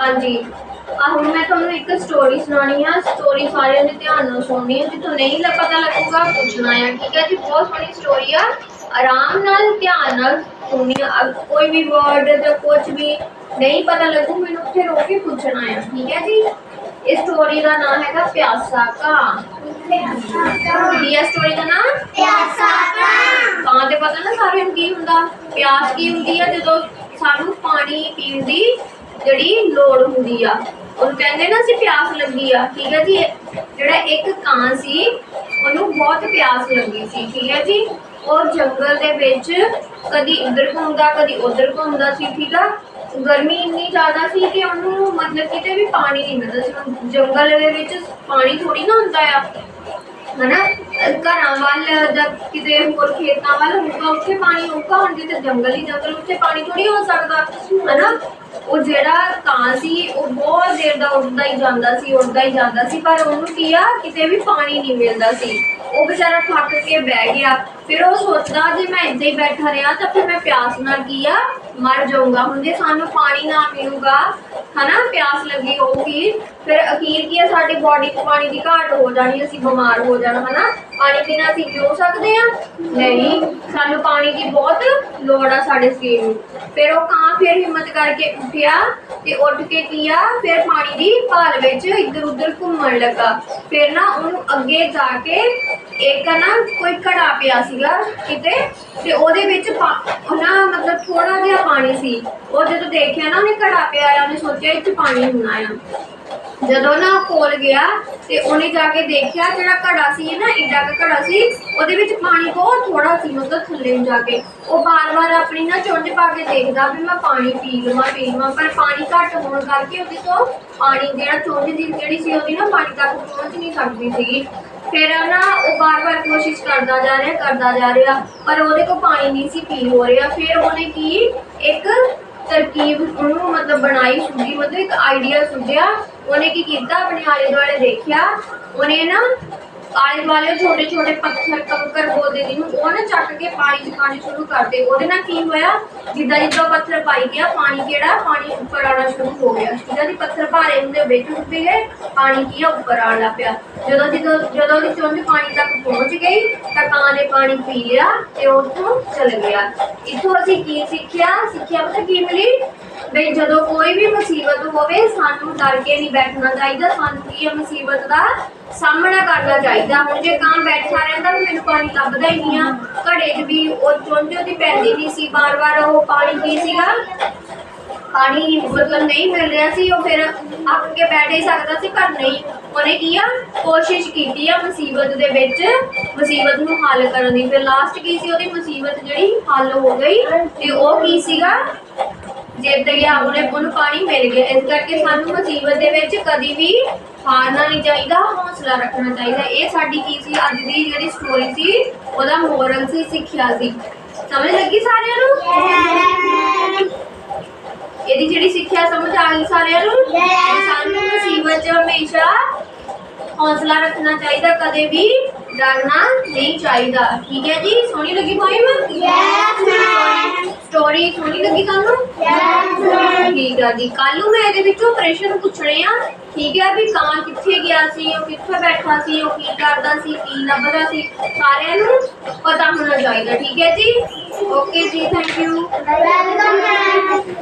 ਹਾਂਜੀ। ਆ ਹੁਣ ਮੈਂ ਤੁਹਾਨੂੰ ਇੱਕ ਸਟੋਰੀ ਸੁਣਾਉਣੀ ਆ। ਸਟੋਰੀ ਸਾਰਿਆਂ ਨੇ ਧਿਆਨ ਨਾਲ ਸੁਣਨੀ ਹੈ ਜਿੱਥੋਂ ਨਹੀਂ ਪਤਾ ਲੱਗੂਗਾ ਪੁੱਛਣਾ ਆ। ਠੀਕ ਹੈ ਜੀ? ਬਹੁਤ ਸੋਹਣੀ ਸਟੋਰੀ ਆ। ਆਰਾਮ ਨਾਲ ਧਿਆਨ ਨਾਲ ਸੁਣਨੀ ਆ। ਕੋਈ ਵੀ ਵਰਡ ਜਾਂ ਕੁਝ ਵੀ ਨਹੀਂ ਪਤਾ ਲੱਗੂ ਮੈਨੂੰ ਉੱਥੇ ਰੋਕ ਕੇ ਪੁੱਛਣਾ ਆ। ਠੀਕ ਹੈ ਜੀ? ਇਸ ਸਟੋਰੀ ਦਾ ਨਾਮ ਹੈਗਾ ਪਿਆਸਾ ਕਾਂ ਕੀ ਹੈ ਸਟੋਰੀ ਦਾ ਨਾਮ? ਕਾਂ ਤੇ ਪਤਾ ਨਾ ਸਾਰਿਆਂ ਨੂੰ ਕੀ ਹੁੰਦਾ? ਪਿਆਸ ਕੀ ਹੁੰਦੀ ਆ? ਜਦੋਂ ਸਾਨੂੰ ਪਾਣੀ ਪੀਣ ਦੀ ਜਿਹੜੀ ਲੋੜ ਹੁੰਦੀ ਆ, ਉਹਨੂੰ ਕਹਿੰਦੇ ਨਾ ਸੀ ਪਿਆਸ ਲੱਗੀ ਆ, ਠੀਕ ਹੈ ਜੀ? ਜਿਹੜਾ ਇੱਕ ਕਾਂ ਸੀ, ਉਹਨੂੰ ਬਹੁਤ ਪਿਆਸ ਲੱਗੀ ਸੀ, ਠੀਕ ਹੈ ਜੀ? ਉਹ ਜੰਗਲ ਦੇ ਵਿੱਚ ਕਦੀ ਇੱਧਰ ਘੁੰਮਦਾ, ਕਦੀ ਉੱਧਰ ਘੁੰਮਦਾ ਸੀ, ਠੀਕ ਆ? ਗਰਮੀ ਇੰਨੀ ਜ਼ਿਆਦਾ ਸੀ ਕਿ ਉਹਨੂੰ ਮਤਲਬ ਕਿਤੇ ਵੀ ਪਾਣੀ ਨਹੀਂ ਮਿਲਦਾ ਸੀ। ਜੰਗਲ ਦੇ ਵਿੱਚ ਪਾਣੀ ਥੋੜੀ ਨਾ ਹੁੰਦਾ ਆ। ਹਨਾ? ਘਰਾਂ ਵੱਲ ਜਾਂ ਕਿਤੇ ਹੋਰ ਖੇਤਾਂ ਵੱਲ ਹੋਊਗਾ, ਉੱਥੇ ਪਾਣੀ ਹੋਊਗਾ ਹੁਣ ਜਿੱਥੇ ਜੰਗਲ ਹੀ ਜੰਗਲ, ਉੱਥੇ ਪਾਣੀ ਥੋੜੀ ਹੋ ਸਕਦਾ, ਹਨਾ? ਉਹ ਜਿਹੜਾ ਕਾਂ ਸੀ, ਉਹ ਬਹੁਤ ਦੇਰ ਦਾ ਉੱਡਦਾ ਹੀ ਜਾਂਦਾ ਸੀ, ਉੱਡਦਾ ਹੀ ਜਾਂਦਾ ਸੀ, ਪਰ ਉਹਨੂੰ ਕੀ ਆ, ਕਿਤੇ ਵੀ ਪਾਣੀ ਨਹੀਂ ਮਿਲਦਾ ਸੀ। ਉਹ ਵਿਚਾਰਾ ਥੱਕ ਕੇ ਬਹਿ ਗਿਆ। ਫਿਰ ਉਹ ਸੋਚਦਾ, ਜੇ ਮੈਂ ਇੱਦਾਂ ਹੀ ਬੈਠਾ ਰਿਹਾ, ਤਾਂ ਫਿਰ ਮੈਂ ਪਿਆਸ ਨਾਲ ਕੀ ਆ, ਮਰ ਜਾਊਂਗਾ। ਹੁਣ ਜੇ ਸਾਨੂੰ ਪਾਣੀ ਨਾ ਮਿਲੂਗਾ, ਹਨਾ, ਪਿਆਸ ਲੱਗੀ ਹੋਊਗੀ, ਫਿਰ ਅਖੀਰ ਕੀ ਆ, ਸਾਡੀ ਬਾਡੀ 'ਚ ਪਾਣੀ ਦੀ ਘਾਟ ਹੋ ਜਾਣੀ, ਅਸੀਂ ਬਿਮਾਰ ਹੋ ਜਾਣਾ, ਹਨਾ। ਪਾਣੀ ਬਿਨਾਂ ਅਸੀਂ ਜਿਉ ਸਕਦੇ ਆ? ਨਹੀਂ। ਸਾਨੂੰ ਪਾਣੀ ਦੀ ਬਹੁਤ ਲੋੜ ਆ ਸਾਡੇ ਸਰੀਰ ਨੂੰ। ਫਿਰ ਉਹ ਕਾਂ ਫਿਰ ਹਿੰਮਤ ਕਰਕੇ ਉੱਠਿਆ ਤੇ ਉੱਠ ਕੇ ਕੀ ਆ? ਫਿਰ ਪਾਣੀ ਦੀ ਭਾਲ ਵਿੱਚ ਇੱਧਰ ਉੱਧਰ ਘੁੰਮਣ ਲੱਗਾ। ਫਿਰ ਨਾ ਉਹਨੂੰ ਅੱਗੇ ਜਾ ਕੇ ਇੱਕ ਨਾ ਕੋਈ ਘੜਾ ਪਿਆ ਸੀਗਾ ਕਿਤੇ ਤੇ ਉਹਦੇ ਵਿੱਚ ਪਾ- ਨਾ ਮਤਲਬ ਥੋੜਾ ਜਿਹਾ ਪਾਣੀ ਸੀ। ਉਹ ਜਦੋਂ ਦੇਖਿਆ ਨਾ ਉਹਨੇ ਘੜਾ ਪਿਆ ਆ, ਉਹਨੇ ਸੋਚਿਆ ਇੱਥੇ ਪਾਣੀ ਹੋਣਾ ਆ। ਜਦੋਂ ਨਾ ਕੋਲ ਗਿਆ ਤੇ ਉਹਨੇ ਜਾ ਕੇ ਦੇਖਿਆ ਜਿਹੜਾ ਘੜਾ ਸੀ ਨਾ ਇੱਡਾ ਕੁ ਘੜਾ ਸੀ, ਉਹਦੇ ਵਿੱਚ ਪਾਣੀ ਬਹੁਤ ਥੋੜਾ ਸੀ, ਮਤਲਬ ਥੱਲੇ ਨੂੰ ਜਾ ਕੇ। ਉਹ ਬਾਰ-ਬਾਰ ਆਪਣੀ ਨਾ ਚੁੰਝ ਪਾ ਕੇ ਦੇਖਦਾ ਵੀ ਮੈਂ ਪਾਣੀ ਪੀ ਲਵਾਂ ਪੀ ਲਵਾਂ, ਪਰ ਪਾਣੀ ਘੱਟ ਹੋਣ ਕਰਕੇ ਉਹਦੇ ਤੋਂ ਪਾਣੀ ਜਿਹੜਾ ਚੁੰਝ ਦੀ ਜਿਹੜੀ ਸੀ, ਉਹਦੀ ਨਾ ਪਾਣੀ ਤੱਕ ਪਹੁੰਚ ਨਹੀਂ ਸਕਦੀ ਸੀਗੀ। ਫਿਰ ਨਾ ਉਹ ਬਾਰ-ਬਾਰ ਕੋਸ਼ਿਸ਼ ਕਰਦਾ ਜਾ ਰਿਹਾ, ਕਰਦਾ ਜਾ ਰਿਹਾ, ਪਰ ਉਹਦੇ ਕੋਲ ਪਾਣੀ ਨਹੀਂ ਸੀ, ਪੀ ਹੋ ਰਿਹਾ। ਫਿਰ ਉਹਨੇ ਕੀ, ਇੱਕ ਤਰਕੀਬ ਉਹਨੂੰ ਮਤਲਬ ਬਣਾਈ ਸੁਝੀ ਮਤਲਬ ਇੱਕ ਆਈਡੀਆ ਸੁਝਿਆ। ਉਹਨੇ ਕੀ ਕੀਤਾ? ਆਪਣੇ ਆਲੇ ਦੁਆਲੇ ਦੇਖਿਆ। ਉਹਨੇ ਨਾ ਆਲੇ ਦੁਆਲੇ ਛੋਟੇ ਛੋਟੇ ਪੱਥਰ, ਕੰਕਰ ਬੋਲਦੇ ਜਿਹਨੂੰ ਉਹ ਨਾ ਚੱਕ ਕੇ ਪਾਣੀ ਚ ਪਾਣੀ ਸ਼ੁਰੂ ਕਰਦੇ ਉਹਦੇ ਨਾਲ ਕੀ ਹੋਇਆ? ਜਿੱਦਾਂ ਜਿੱਦਾਂ ਪੱਥਰ ਪਾਈ ਗਿਆ, ਪਾਣੀ ਕਿਹੜਾ? ਪਾਣੀ ਉੱਪਰ ਆਉਣਾ ਸ਼ੁਰੂ ਹੋ ਗਿਆ। ਜਿੱਦਾਂ ਦੀ ਪੱਥਰ ਭਾਰੇ ਹੁੰਦੇ ਵਿੱਚ ਉੱਠਦੇ ਗਏ, ਪਾਣੀ ਕੀ ਆ? ਉੱਪਰ ਆਉਣ ਲੱਗ ਪਿਆ। ਜਦੋਂ ਜਦੋਂ ਜਦੋਂ ਉਹਦੀ ਚੁੰਝ ਪਾਣੀ ਤੱਕ ਪਾਣੀ ਪੀ ਲਿਆ ਤੇ ਉੱਥੋਂ ਚਲ ਗਿਆ। ਇੱਥੋਂ ਅਸੀਂ ਕੀ ਸਿੱਖਿਆ? ਸਿੱਖਿਆ ਪਤਾ ਕੀ ਮਿਲੀ? ਬਈ ਜਦੋਂ ਕੋਈ ਵੀ ਮੁਸੀਬਤ ਹੋਵੇ, ਸਾਨੂੰ ਡਰ ਕੇ ਨਹੀਂ ਬੈਠਣਾ ਚਾਹੀਦਾ, ਸਾਨੂੰ ਕੀ ਮੁਸੀਬਤ ਦਾ ਸਾਹਮਣਾ ਕਰਨਾ ਚਾਹੀਦਾ। ਹੁਣ ਜੇ ਕਾਂ ਬੈਠਾ ਰਹਿੰਦਾ, ਵੀ ਮੈਨੂੰ ਪਾਣੀ ਲੱਭਦਾ ਹੀ ਨਹੀਂ ਆ। ਘੜੇ 'ਚ ਵੀ ਉਹ ਚੁੰਝ ਉਹਦੀ ਪੈਂਦੀ ਨਹੀਂ ਸੀ। ਬਾਰ-ਬਾਰ ਉਹ ਪਾਣੀ ਪੀ ਸੀਗਾ? ਪਾਣੀ ਮਤਲਬ ਨਹੀਂ ਮਿਲ ਰਿਹਾ ਸੀ, ਉਹ ਫਿਰ ਅੱਕ ਕੇ ਬੈਠ ਹੀ ਸਕਦਾ ਸੀ, ਪਰ ਨਹੀਂ। ਉਹਨੇ ਕੀ ਆ? ਕੋਸ਼ਿਸ਼ ਕੀਤੀ ਆ ਮੁਸੀਬਤ ਦੇ ਵਿੱਚ। ਮੁਸੀਬਤ ਨੂੰ ਹੱਲ ਕਰਨ ਦੀ। ਫਿਰ ਲਾਸਟ ਕੀ ਸੀ ਉਹਦੀ? ਮੁਸੀਬਤ ਜਿਹੜੀ ਹੱਲ ਹੋ ਗਈ। ਤੇ ਉਹ ਕੀ ਸੀਗਾ? ਜਿੱਤ ਗਿਆ, ਉਹਨੇ ਉਹਨੂੰ ਪਾਣੀ ਮਿਲ ਗਿਆ। ਇਸ ਕਰਕੇ ਸਾਨੂੰ ਮੁਸੀਬਤ ਦੇ ਵਿੱਚ ਕਦੀ ਵੀ ਹਾਰਨਾ ਨਹੀਂ ਚਾਹੀਦਾ, ਹੌਸਲਾ ਰੱਖਣਾ ਚਾਹੀਦਾ। ਇਹ ਸਾਡੀ ਕੀ ਸੀ? ਅੱਜ ਦੀ ਜਿਹੜੀ ਸਟੋਰੀ ਸੀ, ਉਹਦਾ ਮੋਰਲ ਸੀ, ਸਿੱਖਿਆ ਸੀ। ਸਮਝ ਲੱਗੀ ਸਾਰਿਆਂ ਨੂੰ? ਇਹਦੀ ਜਿਹੜੀ ਸਿੱਖਿਆ ਸਮਝ ਆ ਗਈ ਸਾਰਿਆਂ ਨੂੰ. ਸਾਨੂੰ ਮੁਸੀਬਤ 'ਚ ਹਮੇਸ਼ਾ ਹੌਸਲਾ ਰੱਖਣਾ ਚਾਹੀਦਾ ਕਦੇ ਵੀ ਡਰਨਾ ਨਹੀਂ ਚਾਹੀਦਾ। ਠੀਕ ਹੈ ਜੀ? ਸੋਹਣੀ ਲੱਗੀ ਪੋਇਮ ma'am. ਸਟੋਰੀ ਸੋਹਣੀ ਲੱਗੀ ਤੁਹਾਨੂੰ? Ma'am. ਠੀਕ ਆ ਜੀ। ਕੱਲ ਨੂੰ ਮੈਂ ਇਹਦੇ ਵਿੱਚੋਂ ਪ੍ਰਸ਼ਨ ਪੁੱਛਣੇ ਆ। ਠੀਕ ਹੈ ਵੀ ਕਾਂ ਕਿੱਥੇ ਗਿਆ ਸੀ ਉਹ ਕਿੱਥੇ ਬੈਠਾ ਸੀ ਉਹ ਕੀ ਕਰਦਾ ਸੀ ਕੀ ਲੱਭਦਾ ਸੀ ਸਾਰਿਆਂ ਨੂੰ ਪਤਾ ਹੋਣਾ ਚਾਹੀਦਾ। ਠੀਕ ਹੈ ਜੀ? ਓਕੇ ਜੀ ਥੈਂਕ ਯੂ Welcome, ma'am.